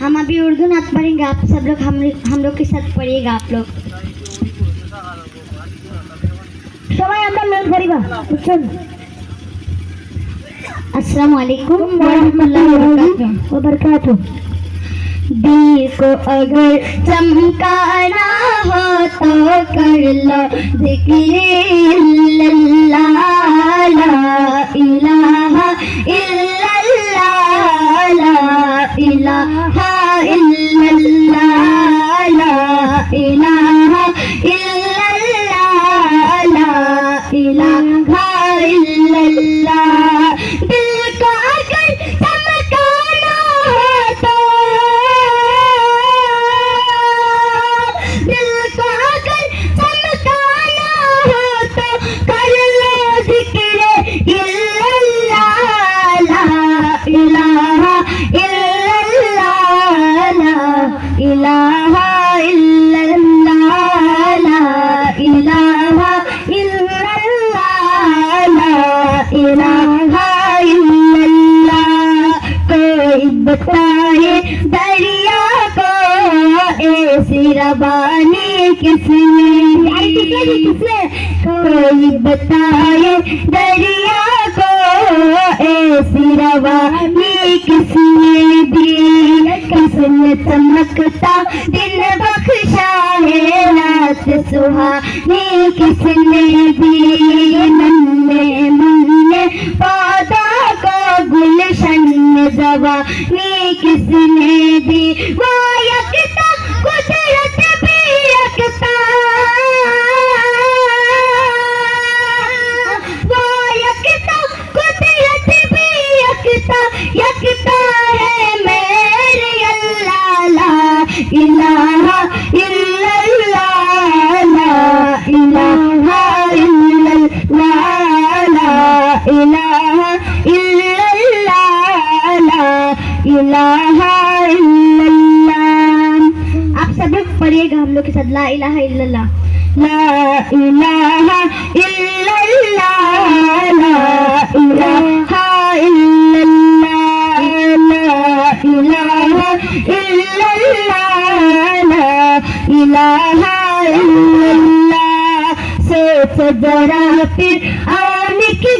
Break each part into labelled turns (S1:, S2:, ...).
S1: ہم ابھی اردو نعت پڑھیں گے آپ سب لوگ ہم لوگ کے ساتھ پڑھیے گا آپ لوگ.
S2: সবাই আমরা লোন করিবা বুঝছেন
S1: السلام علیکم ورحمۃ اللہ
S2: وبرکاتہ۔
S1: دل کو اگر چمکانا ہو أكبر الله ذكر إلا الله لا الہ الا کوئی بتائے دریا کو ایسی ربانی کس نے کس کوئی بتائے دریا کو؟ ایسی روانی کس نے دی کس نے چمکتا دل بخشا ہے؟ سہانے کس نے بھی من میں پودا کا گلشن زبانی کس نے লা ইলাহা ইল্লাল্লাহ লা ইলাহা ইল্লাল্লাহ লা ইলাহা ইল্লাল্লাহ লা ইলাহা ইল্লাল্লাহ লা ইলাহা ইল্লাল্লাহ সে সদরা পীর আমি কি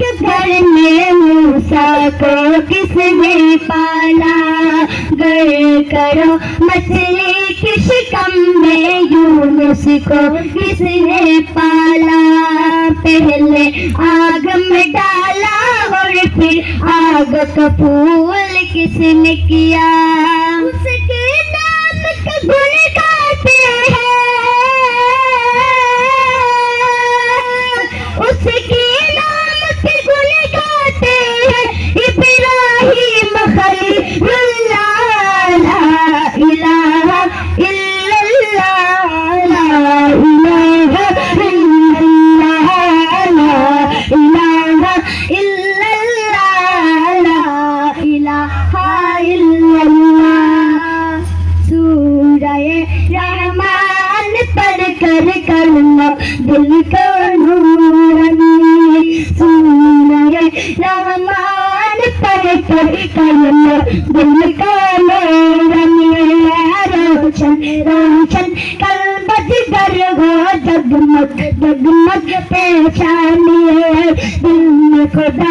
S1: گھر میں موسا کو کس نے پالا۔ گر کرو مچھلی کس کم میں یونس کو کس نے پالا۔ پہلے آگ میں ڈالا اور پھر آگ کا پھول کس نے کیا۔
S2: اس کے نام
S1: کا گل کر کرنا دل کا نور علی سورہ رحمان پر کر کرنا دل کا نور علی روشن روشن قلبت در ہو دگمت دگمت پہچانیے دل میں خدا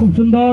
S3: খুব সুন্দর